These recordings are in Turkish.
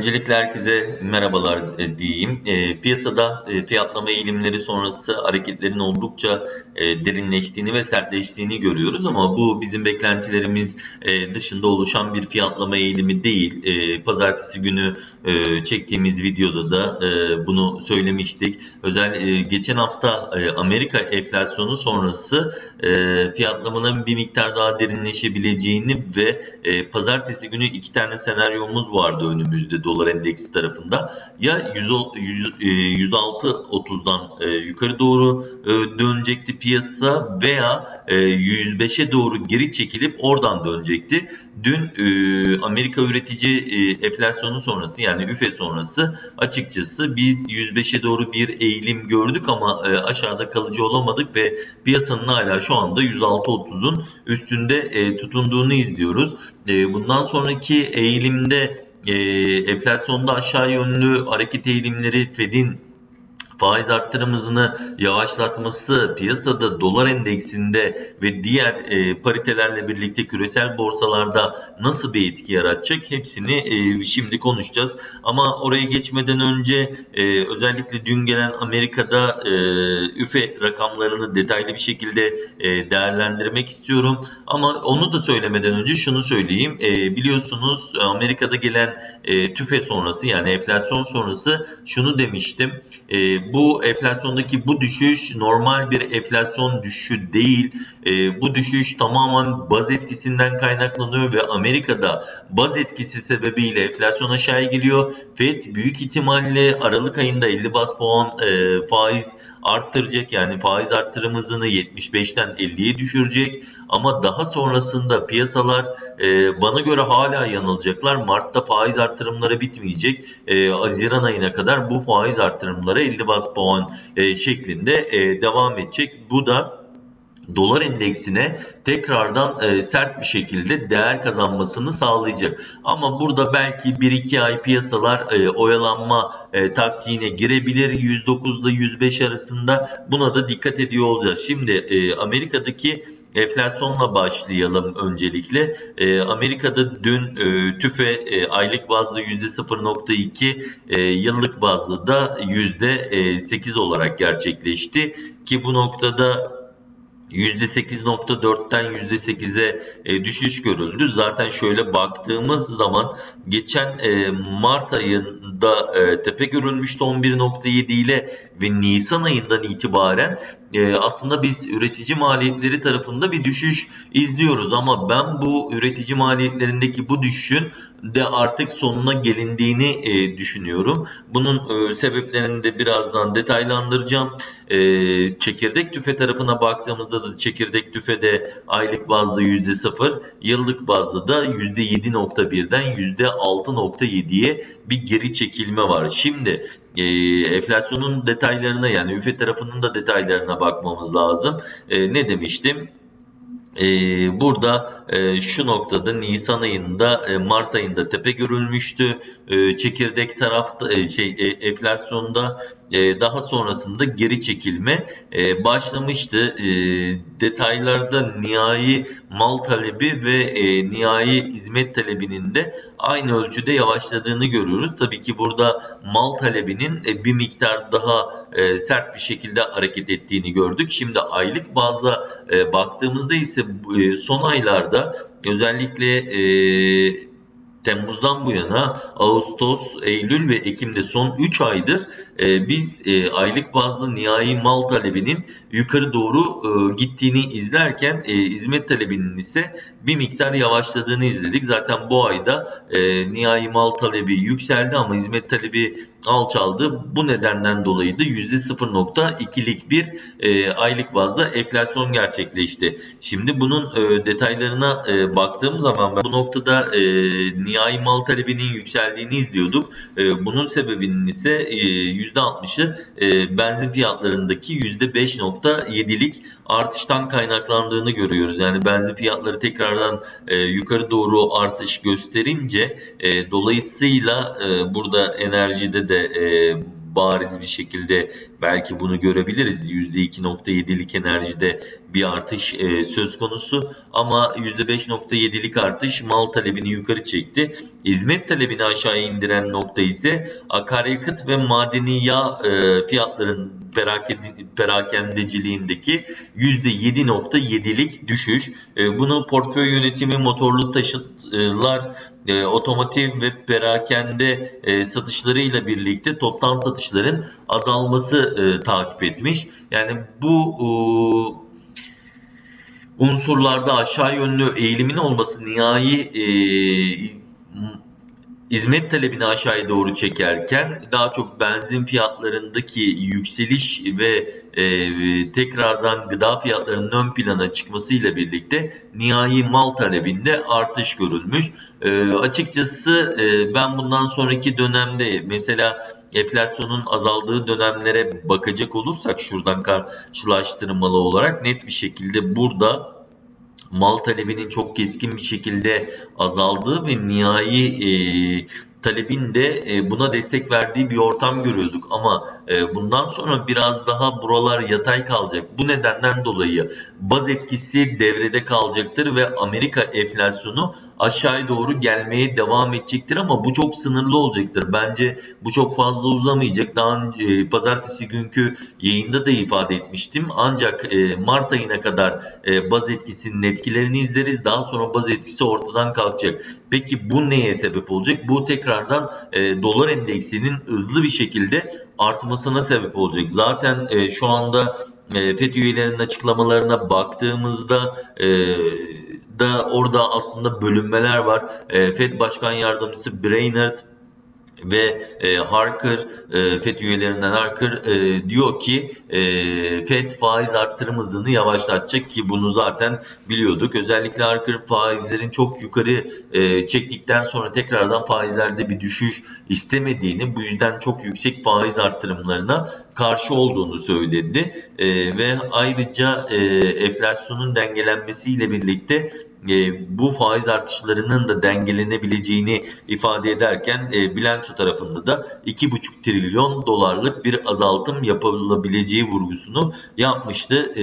Öncelikle herkese merhabalar e, diyeyim. E, piyasada e, fiyatlama eğilimleri sonrası hareketlerin oldukça e, derinleştiğini ve sertleştiğini görüyoruz ama bu bizim beklentilerimiz e, dışında oluşan bir fiyatlama eğilimi değil. E, pazartesi günü e, çektiğimiz videoda da bunu söylemiştik. Özel geçen hafta Amerika enflasyonu sonrası fiyatlamaların bir miktar daha derinleşebileceğini ve pazartesi günü iki tane senaryomuz vardı önümüzde dolar endeksi tarafında. Ya 100 106.30'dan e, yukarı doğru e, dönecekti piyasa veya e, 105'e doğru geri çekilip oradan dönecekti. Dün e, Amerika üretici e, enflasyonu sonrası yani üfe sonrası açıkçası biz 105'e doğru bir eğilim gördük ama e, aşağıda kalıcı olamadık ve piyasanın hala şu anda 106.30'un üstünde e, tutunduğunu izliyoruz. Bundan sonraki eğilimde e, enflasyonda aşağı yönlü hareket eğilimleri Fed'in faiz arttırım hızını yavaşlatması piyasada dolar endeksinde ve diğer e, paritelerle birlikte küresel borsalarda nasıl bir etki yaratacak hepsini e, şimdi konuşacağız. Ama oraya geçmeden önce e, özellikle dün gelen Amerika'da e, üfe rakamlarını detaylı bir şekilde e, değerlendirmek istiyorum. Ama onu da söylemeden önce şunu söyleyeyim. E, biliyorsunuz Amerika'da gelen e, tüfe sonrası yani enflasyon sonrası şunu demiştim. E, bu enflasyondaki bu düşüş normal bir enflasyon düşüşü değil. E, bu düşüş tamamen baz etkisinden kaynaklanıyor ve Amerika'da baz etkisi sebebiyle enflasyon aşağıya geliyor. Fed büyük ihtimalle Aralık ayında 50 bas puan e, faiz arttıracak. Yani faiz arttırım hızını 75'ten 50'ye düşürecek. Ama daha sonrasında piyasalar e, bana göre hala yanılacaklar. Mart'ta faiz arttırımları bitmeyecek. E, Haziran ayına kadar bu faiz arttırımları 50 bas puan e, şeklinde e, devam edecek. Bu da dolar endeksine tekrardan e, sert bir şekilde değer kazanmasını sağlayacak. Ama burada belki 1-2 ay piyasalar e, oyalanma e, taktiğine girebilir. 109 ile 105 arasında buna da dikkat ediyor olacağız. Şimdi e, Amerika'daki Enflasyonla başlayalım öncelikle. E, Amerika'da dün e, tüfe e, aylık bazda %0.2, e, yıllık bazda da %8 olarak gerçekleşti. Ki bu noktada %8.4'ten %8'e e, düşüş görüldü. Zaten şöyle baktığımız zaman geçen e, Mart ayında e, tepe görülmüştü 11.7 ile ve Nisan ayından itibaren e, aslında biz üretici maliyetleri tarafında bir düşüş izliyoruz ama ben bu üretici maliyetlerindeki bu düşüşün de artık sonuna gelindiğini e, düşünüyorum. Bunun e, sebeplerini de birazdan detaylandıracağım. E, çekirdek tüfe tarafına baktığımızda da çekirdek tüfede aylık bazda %0, yıllık bazda da %7.1'den %6.7'ye bir geri çekilme var. Şimdi e, enflasyonun detaylarına yani üfe tarafının da detaylarına bakmamız lazım. E, ne demiştim? E, burada e, şu noktada Nisan ayında e, Mart ayında tepe görülmüştü. E, çekirdek tarafta e, şey enflasyonda daha sonrasında geri çekilme başlamıştı. Detaylarda nihai mal talebi ve e, nihai hizmet talebinin de aynı ölçüde yavaşladığını görüyoruz. Tabii ki burada mal talebinin bir miktar daha sert bir şekilde hareket ettiğini gördük. Şimdi aylık bazda baktığımızda ise son aylarda özellikle e, Temmuz'dan bu yana Ağustos, Eylül ve Ekim'de son 3 aydır e, biz e, aylık bazlı nihai mal talebinin yukarı doğru e, gittiğini izlerken e, hizmet talebinin ise bir miktar yavaşladığını izledik. Zaten bu ayda e, nihai mal talebi yükseldi ama hizmet talebi alçaldı. Bu nedenden dolayı da %0.2'lik bir e, aylık bazda enflasyon gerçekleşti. Şimdi bunun e, detaylarına e, baktığım zaman bu noktada e, nihai mal talebinin yükseldiğini izliyorduk. E, bunun sebebinin ise e, %60'ı e, benzin fiyatlarındaki %5.7'lik artıştan kaynaklandığını görüyoruz. Yani benzin fiyatları tekrardan e, yukarı doğru artış gösterince e, dolayısıyla e, burada enerjide de e, bariz bir şekilde belki bunu görebiliriz. %2.7'lik enerjide bir artış e, söz konusu ama %5.7'lik artış mal talebini yukarı çekti. Hizmet talebini aşağıya indiren nokta ise akaryakıt ve madeni yağ e, fiyatların perakende- perakendeciliğindeki %7.7'lik düşüş. E, bunu portföy yönetimi, motorlu taşıtlar, e, otomotiv ve perakende e, satışlarıyla birlikte toptan satışların azalması e, takip etmiş. Yani bu e, unsurlarda aşağı yönlü eğilimin olması nihai e, hizmet talebini aşağıya doğru çekerken daha çok benzin fiyatlarındaki yükseliş ve e, tekrardan gıda fiyatlarının ön plana çıkmasıyla birlikte nihai mal talebinde artış görülmüş. E, açıkçası e, ben bundan sonraki dönemde mesela enflasyonun azaldığı dönemlere bakacak olursak şuradan karşılaştırmalı olarak net bir şekilde burada mal talebinin çok keskin bir şekilde azaldığı ve nihai e, talebin de e, buna destek verdiği bir ortam görüyorduk ama e, bundan sonra biraz daha buralar yatay kalacak. Bu nedenden dolayı baz etkisi devrede kalacaktır ve Amerika enflasyonu aşağıya doğru gelmeye devam edecektir ama bu çok sınırlı olacaktır. Bence bu çok fazla uzamayacak. Daha önce, pazartesi günkü yayında da ifade etmiştim. Ancak e, Mart ayına kadar baz etkisinin etkilerini izleriz. Daha sonra baz etkisi ortadan kalkacak. Peki bu neye sebep olacak? Bu tekrardan e, dolar endeksinin hızlı bir şekilde artmasına sebep olacak. Zaten e, şu anda e, FED üyelerinin açıklamalarına baktığımızda e, da orada aslında bölünmeler var. E, FED Başkan Yardımcısı Brainerd ve e, Harker, e, FED üyelerinden Harker e, diyor ki e, FED faiz arttırım hızını yavaşlatacak ki bunu zaten biliyorduk. Özellikle Harker faizlerin çok yukarı e, çektikten sonra tekrardan faizlerde bir düşüş istemediğini, bu yüzden çok yüksek faiz arttırımlarına karşı olduğunu söyledi. E, ve ayrıca e, enflasyonun dengelenmesiyle birlikte e, bu faiz artışlarının da dengelenebileceğini ifade ederken e, bilanço tarafında da 2,5 trilyon dolarlık bir azaltım yapılabileceği vurgusunu yapmıştı. E,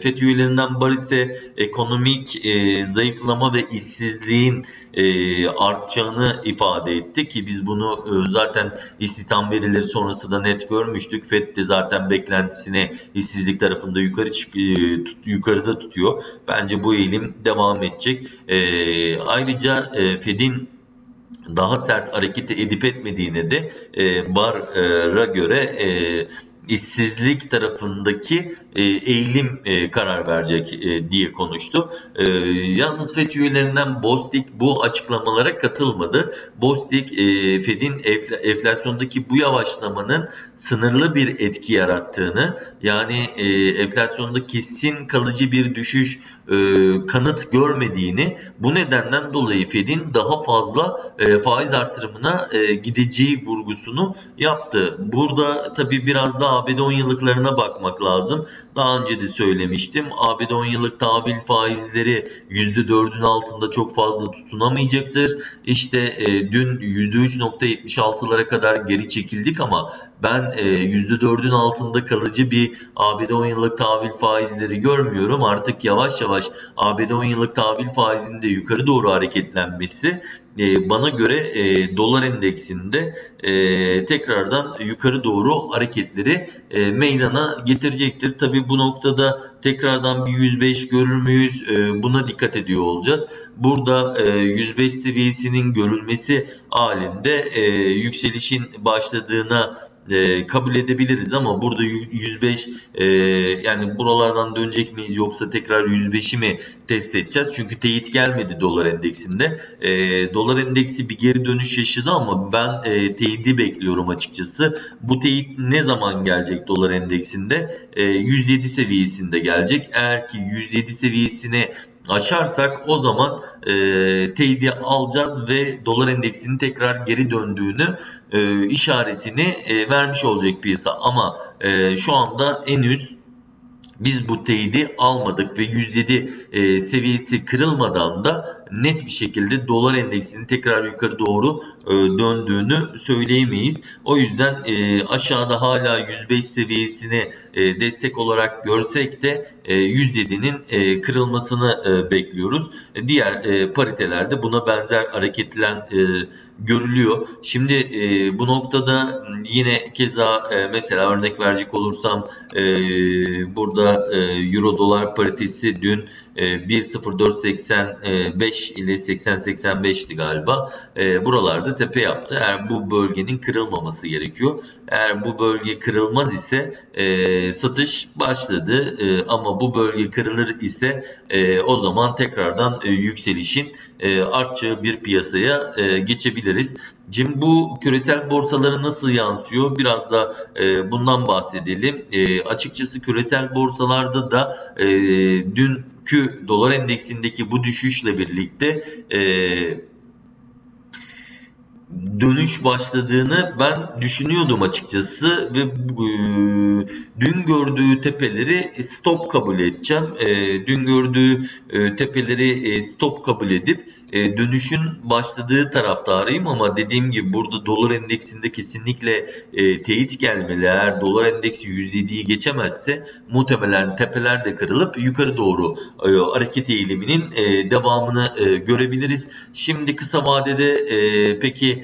FED üyelerinden Baris'te ekonomik e, zayıflama ve işsizliğin e, artacağını ifade etti ki biz bunu e, zaten istihdam verileri sonrası da net görmüştük. FED de zaten beklentisini işsizlik tarafında yukarı e, tut- yukarıda tutuyor. Bence bu eğilim devam edecek. E, ayrıca e, Fed'in daha sert hareket edip etmediğine de e, Barr'a göre e, işsizlik tarafındaki e, eğilim e, karar verecek e, diye konuştu. E, yalnız FED üyelerinden Bostic bu açıklamalara katılmadı. Bostic e, Fed'in enfla- enflasyondaki bu yavaşlamanın sınırlı bir etki yarattığını yani e, enflasyonda kesin kalıcı bir düşüş e, kanıt görmediğini bu nedenden dolayı Fed'in daha fazla e, faiz artırımına e, gideceği vurgusunu yaptı. Burada tabii biraz da ABD 10 yıllıklarına bakmak lazım. Daha önce de söylemiştim. ABD 10 yıllık tahvil faizleri %4'ün altında çok fazla tutunamayacaktır. İşte e, dün %3.76'lara kadar geri çekildik ama ben e, %4'ün altında kalıcı bir ABD 10 yıllık tahvil faizleri görmüyorum. Artık yavaş yavaş ABD 10 yıllık tahvil faizinin de yukarı doğru hareketlenmesi e, bana göre e, dolar endeksinde e, tekrardan yukarı doğru hareketleri e, meydana getirecektir. Tabi bu noktada tekrardan bir 105 görür müyüz? E, buna dikkat ediyor olacağız. Burada e, 105 seviyesinin görülmesi halinde e, yükselişin başladığına e, kabul edebiliriz ama burada yü- 105 e, yani buralardan dönecek miyiz yoksa tekrar 105'i mi test edeceğiz? Çünkü teyit gelmedi dolar endeksinde. E, dolar endeksi bir geri dönüş yaşadı ama ben e, teyidi bekliyorum açıkçası. Bu teyit ne zaman gelecek dolar endeksinde? E, 107 seviyesinde gelecek. Eğer ki 107 seviyesine aşarsak o zaman e, teyidi alacağız ve dolar endeksinin tekrar geri döndüğünü e, işaretini e, vermiş olacak piyasa. Ama e, şu anda henüz biz bu teyidi almadık ve 107 e, seviyesi kırılmadan da net bir şekilde dolar endeksinin tekrar yukarı doğru e, döndüğünü söyleyemeyiz. O yüzden e, aşağıda hala 105 seviyesini e, destek olarak görsek de e, 107'nin e, kırılmasını bekliyoruz. Diğer paritelerde buna benzer hareketlen görülüyor. Şimdi bu noktada yine keza mesela örnek verecek olursam burada Euro dolar paritesi dün 1.0485 ile 80-85'ti galiba. E, buralarda tepe yaptı. Eğer bu bölgenin kırılmaması gerekiyor. Eğer bu bölge kırılmaz ise e, satış başladı. E, ama bu bölge kırılır ise e, o zaman tekrardan e, yükselişin e, artacağı bir piyasaya e, geçebiliriz. Şimdi bu küresel borsalara nasıl yansıyor? Biraz da e, bundan bahsedelim. E, açıkçası küresel borsalarda da e, dünkü dolar endeksindeki bu düşüşle birlikte e, dönüş başladığını ben düşünüyordum açıkçası ve e, dün gördüğü tepeleri stop kabul edeceğim. E, dün gördüğü e, tepeleri e, stop kabul edip e, dönüşün başladığı taraftarıyım ama dediğim gibi burada dolar endeksinde kesinlikle e, teyit gelmeli. Eğer dolar endeksi 107'yi geçemezse muhtemelen tepeler de kırılıp yukarı doğru e, hareket eğiliminin e, devamını e, görebiliriz. Şimdi kısa vadede e, peki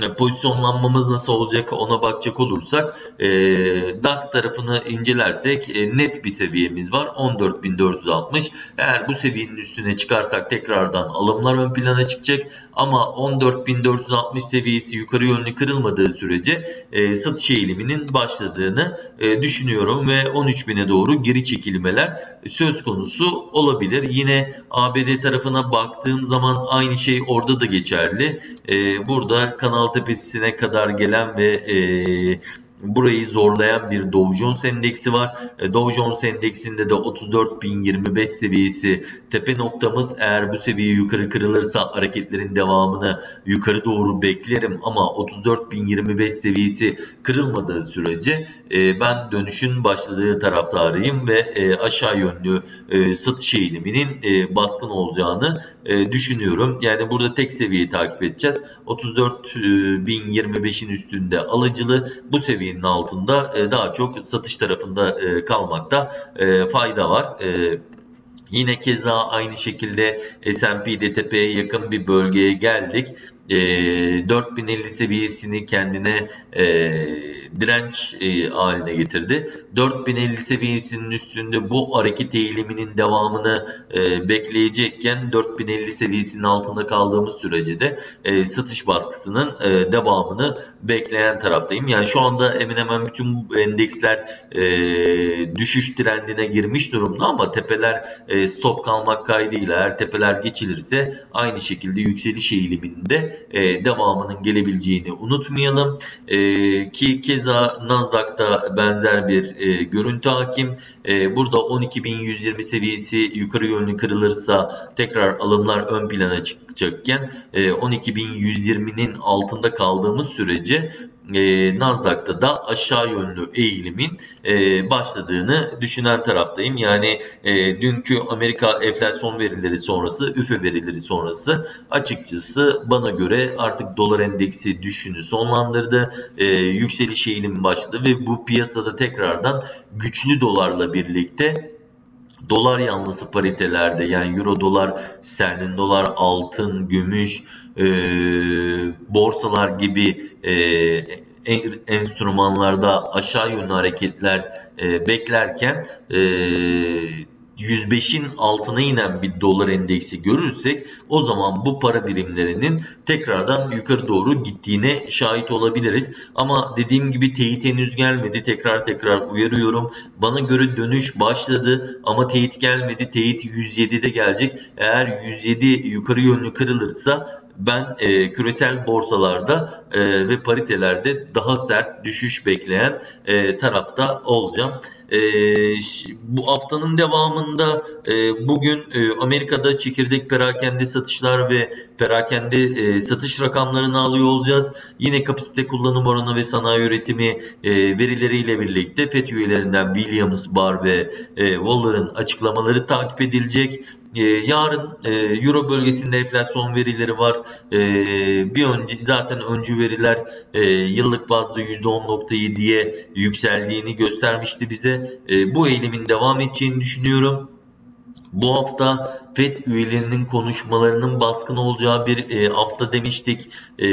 pozisyonlanmamız nasıl olacak ona bakacak olursak e, DAX tarafını incelersek e, net bir seviyemiz var 14.460 eğer bu seviyenin üstüne çıkarsak tekrardan alımlar ön plana çıkacak ama 14.460 seviyesi yukarı yönlü kırılmadığı sürece e, satış eğiliminin başladığını e, düşünüyorum ve 13.000'e doğru geri çekilmeler söz konusu olabilir. Yine ABD tarafına baktığım zaman aynı şey orada da geçerli. E, burada kanal tepesine kadar gelen ve e, burayı zorlayan bir Dow Jones endeksi var. E, Dow Jones endeksinde de 34.025 seviyesi tepe noktamız. Eğer bu seviye yukarı kırılırsa hareketlerin devamını yukarı doğru beklerim ama 34.025 seviyesi kırılmadığı sürece e, ben dönüşün başladığı taraftarıyım ve e, aşağı yönlü satış eğiliminin baskın olacağını düşünüyorum. Yani burada tek seviyeyi takip edeceğiz. 34.025'in üstünde alıcılı bu seviyenin altında e, daha çok satış tarafında e, kalmakta e, fayda var. E, Yine keza aynı şekilde S&P'de tepeye yakın bir bölgeye geldik. E, 4050 seviyesini kendine e, direnç e, haline getirdi. 4050 seviyesinin üstünde bu hareket eğiliminin devamını e, bekleyecekken 4050 seviyesinin altında kaldığımız sürece de e, satış baskısının e, devamını bekleyen taraftayım. Yani şu anda hemen hemen bütün endeksler e, düşüş trendine girmiş durumda ama tepeler e, stop kalmak kaydıyla eğer tepeler geçilirse aynı şekilde yükseliş eğiliminde e, devamının gelebileceğini unutmayalım. E, ki keza Nasdaq'ta benzer bir e, görüntü hakim. E, burada 12.120 seviyesi yukarı yönlü kırılırsa tekrar alımlar ön plana çıkacakken e, 12.120'nin altında kaldığımız sürece e, Nasdaq'ta da aşağı yönlü eğilimin e, başladığını düşünen taraftayım. Yani e, dünkü Amerika enflasyon verileri sonrası, üfe verileri sonrası açıkçası bana göre artık dolar endeksi düşünü sonlandırdı. E, yükseliş eğilimi başladı ve bu piyasada tekrardan güçlü dolarla birlikte dolar yanlısı paritelerde yani euro dolar, sterlin dolar, altın, gümüş, e, borsalar gibi e, en- enstrümanlarda aşağı yönlü hareketler e, beklerken e, 105'in altına inen bir dolar endeksi görürsek o zaman bu para birimlerinin tekrardan yukarı doğru gittiğine şahit olabiliriz. Ama dediğim gibi teyit henüz gelmedi. Tekrar tekrar uyarıyorum. Bana göre dönüş başladı ama teyit gelmedi. Teyit 107'de gelecek. Eğer 107 yukarı yönlü kırılırsa ben e, küresel borsalarda e, ve paritelerde daha sert düşüş bekleyen e, tarafta olacağım. E, bu haftanın devamında e, bugün e, Amerika'da çekirdek perakende satışlar ve perakende e, satış rakamlarını alıyor olacağız. Yine kapasite kullanım oranı ve sanayi üretimi e, verileriyle birlikte FED üyelerinden Williams, Barr ve e, Waller'ın açıklamaları takip edilecek. E, yarın e, Euro bölgesinde enflasyon verileri var. E, bir önce zaten öncü veriler e, yıllık bazda %10.7'ye yükseldiğini göstermişti bize. E, bu eğilimin devam edeceğini düşünüyorum. Bu hafta FED üyelerinin konuşmalarının baskın olacağı bir e, hafta demiştik. E,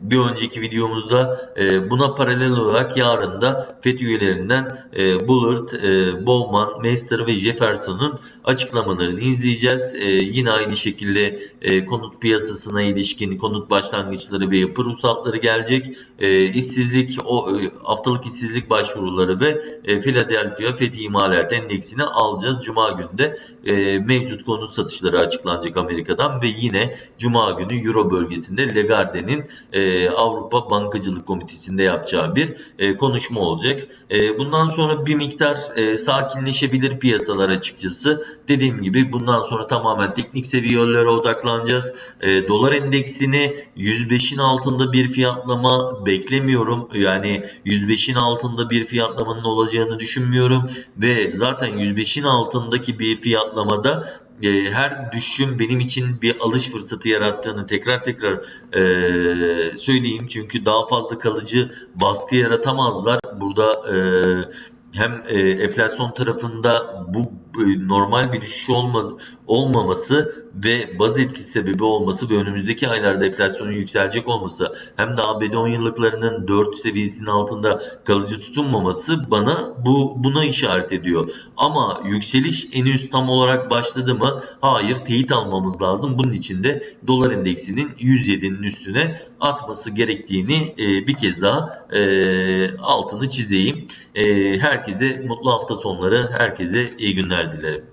bir önceki videomuzda e, buna paralel olarak yarın da FED üyelerinden e, Bullard, e, Bowman, Mester ve Jefferson'un açıklamalarını izleyeceğiz. E, yine aynı şekilde e, konut piyasasına ilişkin konut başlangıçları ve yapı ruhsatları gelecek. E, işsizlik, o e, haftalık işsizlik başvuruları ve e, Philadelphia FED imalat endeksini alacağız. Cuma günü de e, mevcut konut satışları açıklanacak Amerika'dan ve yine Cuma günü Euro bölgesinde Lagarde'nin e, Avrupa Bankacılık Komitesi'nde yapacağı bir e, konuşma olacak. E, bundan sonra bir miktar e, sakinleşebilir piyasalar açıkçası. Dediğim gibi bundan sonra tamamen teknik seviyelere odaklanacağız. E, dolar endeksini 105'in altında bir fiyatlama beklemiyorum. Yani 105'in altında bir fiyatlamanın olacağını düşünmüyorum ve zaten 105'in altındaki bir fiyatlamada e, her düşüşün benim için bir alış fırsatı yarattığını tekrar tekrar e, söyleyeyim. Çünkü daha fazla kalıcı baskı yaratamazlar. Burada e, hem e, enflasyon tarafında bu e, normal bir düşüş olma, olmaması ve baz etkisi sebebi olması ve önümüzdeki aylarda enflasyonun yükselecek olması hem de ABD 10 yıllıklarının 4 seviyesinin altında kalıcı tutunmaması bana bu buna işaret ediyor. Ama yükseliş en üst tam olarak başladı mı? Hayır teyit almamız lazım. Bunun için de dolar endeksinin 107'nin üstüne atması gerektiğini e, bir kez daha e, altını çizeyim. E, herkese mutlu hafta sonları, herkese iyi günler dilerim.